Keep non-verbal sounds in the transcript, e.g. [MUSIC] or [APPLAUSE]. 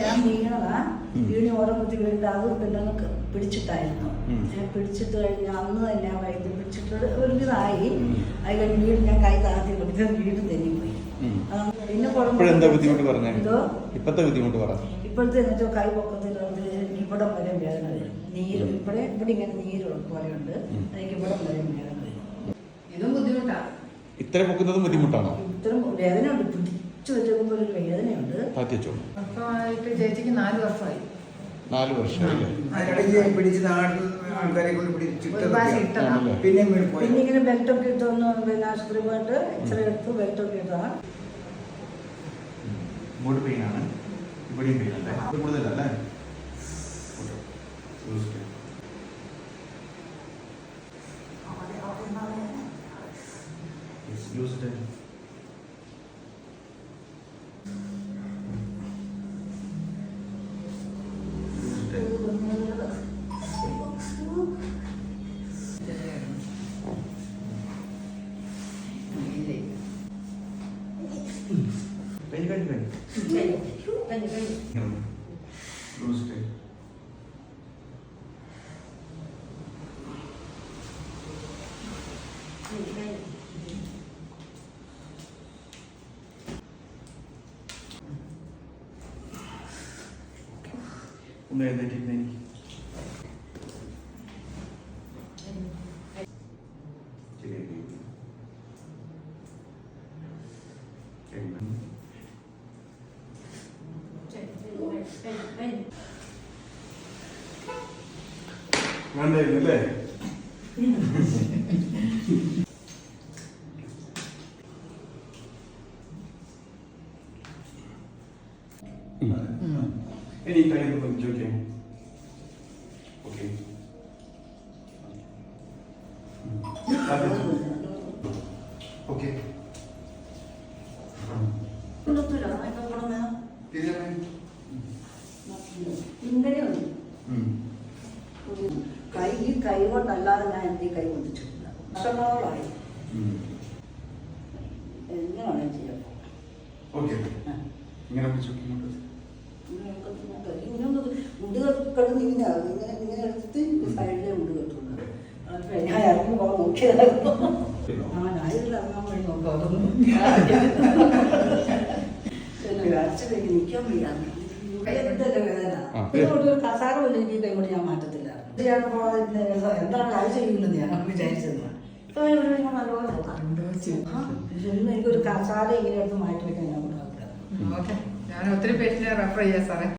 ഞാൻ വീണതാ. വീണി ഓരോ വീണിട്ട് അത് പിന്നെ അങ്ങ് പിടിച്ചിട്ടായിരുന്നു ഞാൻ പിടിച്ചിട്ട് കഴിഞ്ഞ അന്ന് തന്നെ വൈദ്യം വൈദ്യുതി പിടിച്ചിട്ട് ഒരു ഇതായി. അത് കഴിഞ്ഞ് വീട് ഞാൻ കൈ താത്തി കൊടുത്ത് വീട് തെന്നിപ്പോയി. പോയി പിന്നെ കുഴപ്പമില്ല ബുദ്ധിമുട്ട് പറഞ്ഞു? എന്തോ? ഇപ്പത്തെ ബുദ്ധിമുട്ട് പറ. ഇപ്പോഴത്തെ എന്നിട്ട് കൈ പൊക്കത്തിൽ ഇവിടം വരെ വേദന വരും. നീര്. ഇവിടെ ഇവിടെ ഇങ്ങനെ നീര് പോലെയുണ്ട്. എനിക്ക് ഇവിടം വരെ വേദന വരും. ഇതും ബുദ്ധിമുട്ടാണ് ഇത്ര പൊക്കുന്നതും ബുദ്ധിമുട്ടാണോ? ഇത്രയും വേദനയുണ്ട് പിടിച്ചു വെച്ചേക്കുമ്പോൾ ഒരു വേദനയുണ്ട് വർഷമായിട്ട് ചേച്ചിക്ക് നാല് വർഷമായി. നാല് വർഷം അല്ലേ? അതിനിടയ്ക്ക് പിടിച്ച് ആൾക്കാരെ കൊണ്ട് പിടിച്ചിട്ട്? പിന്നെ പിന്നെ ഇങ്ങനെ ബെൽറ്റൊക്കെ ഇട്ടൊന്ന് പിന്നെ ആശുപത്രി പോയിട്ട് എക്സ്റേ എടുത്ത് ബെൽറ്റൊക്കെ ഇട്ടാ ഇങ്ങോട്ട് പെയിൻ ആണ്. ഇവിടെയും പെയിൻ അല്ലേ? ഇത് കൂടുതലല്ലേ കഴിഞ്ഞു കഴിഞ്ഞു കഴിഞ്ഞു ലൂസ് ടൈം ഒന്ന് എഴുന്നേറ്റിരുന്നേ ശരിയായി ശരി വേണ്ടായിരുന്നു അല്ലേ ഇനി കാര്യം ചോദിക്കാം ഓക്കെ. ഓക്കെ. ഇങ്ങനെയുണ്ട് കൈ ഈ കൈ കൊണ്ടല്ലാതെ ഞാൻ എന്റെ കൈ കൊണ്ടിട്ടില്ല വർഷങ്ങളോളായി. എങ്ങനെയാണ് ചെയ്യാം ഓക്കെ. ഇങ്ങനെ പിടിച്ചു ഇങ്ങോട്ട് മുടി കെട്ടുന്ന ഇങ്ങനെയാകും ഇങ്ങനെ ഇങ്ങനെ എടുത്തിട്ട് സൈഡിലെ മുടി കെട്ടുന്നത് അപ്പൊ ഞാൻ ഇറങ്ങി പോകാൻ നോക്കിയതായിരുന്നു. ആ ഞാനിതിൽ ഇറങ്ങാൻ വേണ്ടി നോക്കാം. അതൊന്നും [LAUGHS] അച്ഛനേക്ക് നിൽക്കാൻ വയ്യാന്ന് എന്തൊക്കെ വേദന. ആ. ഇതുകൊണ്ട് ഒരു കസാര പോലും എനിക്ക് ഈ കൈ കൊണ്ട് ഞാൻ മാറ്റത്തില്ലായിരുന്നു എന്താണ് അത് ചെയ്യുന്നത് ഞാൻ വിചാരിച്ചത്. ഇപ്പൊ ഒരു എനിക്കൊരു കസാല ഇങ്ങനെ എടുത്ത് മാറ്റി വെക്കാൻ ഞാൻ ഓക്കെ. ഞാൻ ഒത്തിരി പേഷ്യന്റിനെ റെഫർ ചെയ്യാം സാറേ.